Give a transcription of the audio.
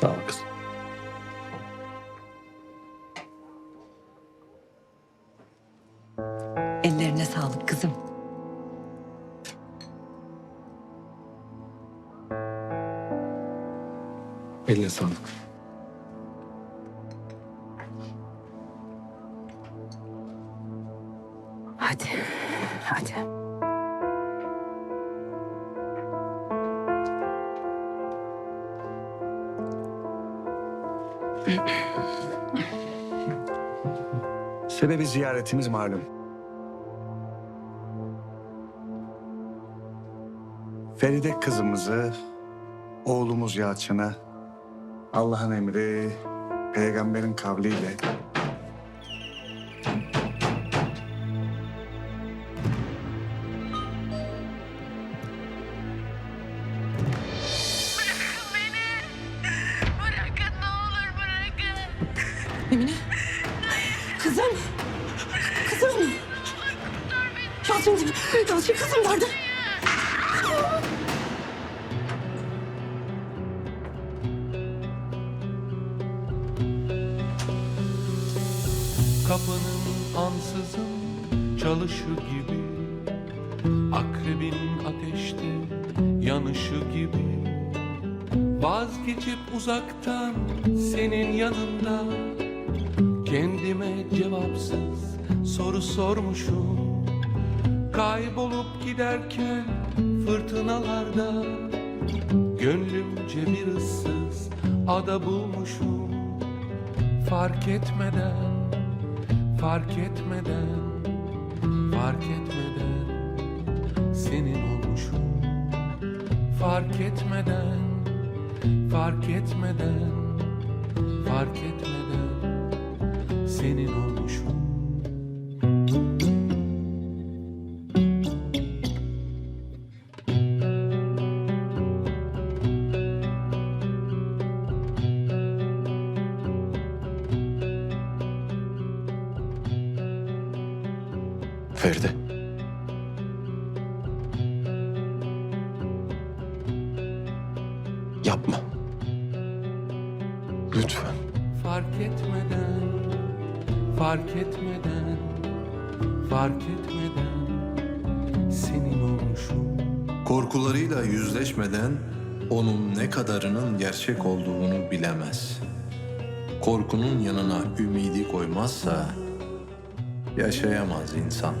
Sağ ol kızım. Ellerine sağlık kızım. Eline sağlık. Hadi, hadi. Sebebi ziyaretimiz malum. Feride kızımızı, oğlumuz Yalçın'ı Allah'ın emri, peygamberin kavliyle Emine. Kızım. Kızım. Yalçın, Yalçın kızım nerede? Kapının ansızın çalışı gibi Akrebin ateşte yanışı gibi Vazgeçip uzaktan senin yanında Kendime cevapsız soru sormuşum. Kaybolup giderken fırtınalarda Gönlümce bir ıssız ada bulmuşum. Fark etmeden Fark etmeden, fark etmeden senin olmuşum. Fark etmeden, fark etmeden, fark etmeden senin olmuşum. Feride. Yapma. Lütfen. Fark etmeden, fark etmeden, fark etmeden senin olmuşum. Korkularıyla yüzleşmeden onun ne kadarının gerçek olduğunu bilemez. Korkunun yanına ümidi koymazsa yaşayamaz insan.